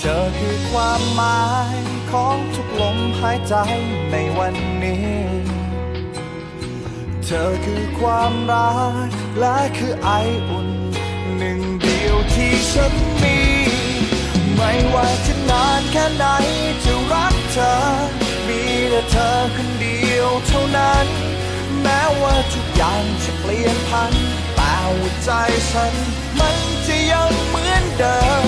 เธอคือความหมายของทุกลมหายใจในวันนี้ เธอคือความรักและคือไออุ่น หนึ่งเดียวที่ฉันมี ไม่ว่าจะนานแค่ไหนจะรักเธอ มีแต่เธอคนเดียวเท่านั้น แม้ว่าทุกอย่างจะเปลี่ยนพันแต่หัวใจฉันมันจะยังเหมือนเดิม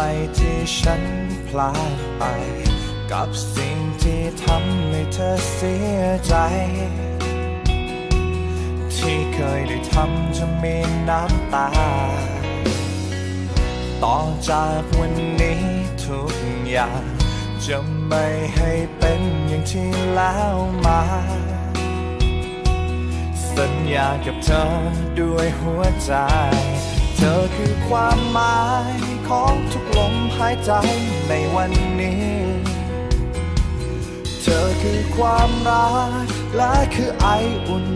ไรที่ฉันพลาดไป กับสิ่งที่ทำให้เธอเสียใจ ที่เคยได้ทำจะมีน้ำตา ต่อจากวันนี้ทุกอย่าง จะไม่ให้เป็นอย่างที่แล้วมา สัญญากับเธอด้วยหัวใจ เธอคือความหมายของทุกลมหายใจในวันนี้ เธอคือความรักและคือไออุ่น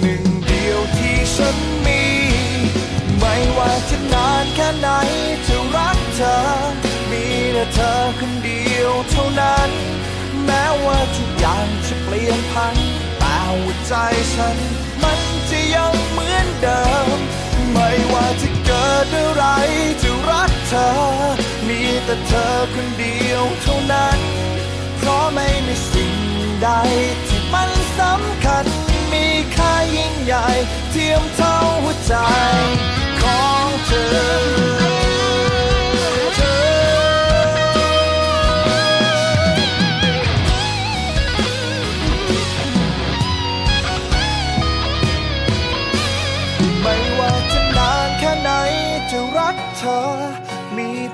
หนึ่งเดียวที่ฉันมี ไม่ว่าจะนานแค่ไหนจะรักเธอ มีแต่เธอคนเดียวเท่านั้น แม้ว่าทุกอย่างจะเปลี่ยนพันแต่หัวใจฉัน มันจะยังเหมือนเดิม แต่เธอคนเดียวเท่านั้น เพราะไม่มีสิ่งใดที่มันสำคัญ มีค่ายิ่งใหญ่ เทียมเท่าหัวใจของเธอไม่ว่าจะนานแค่ไหนจะรักเธอ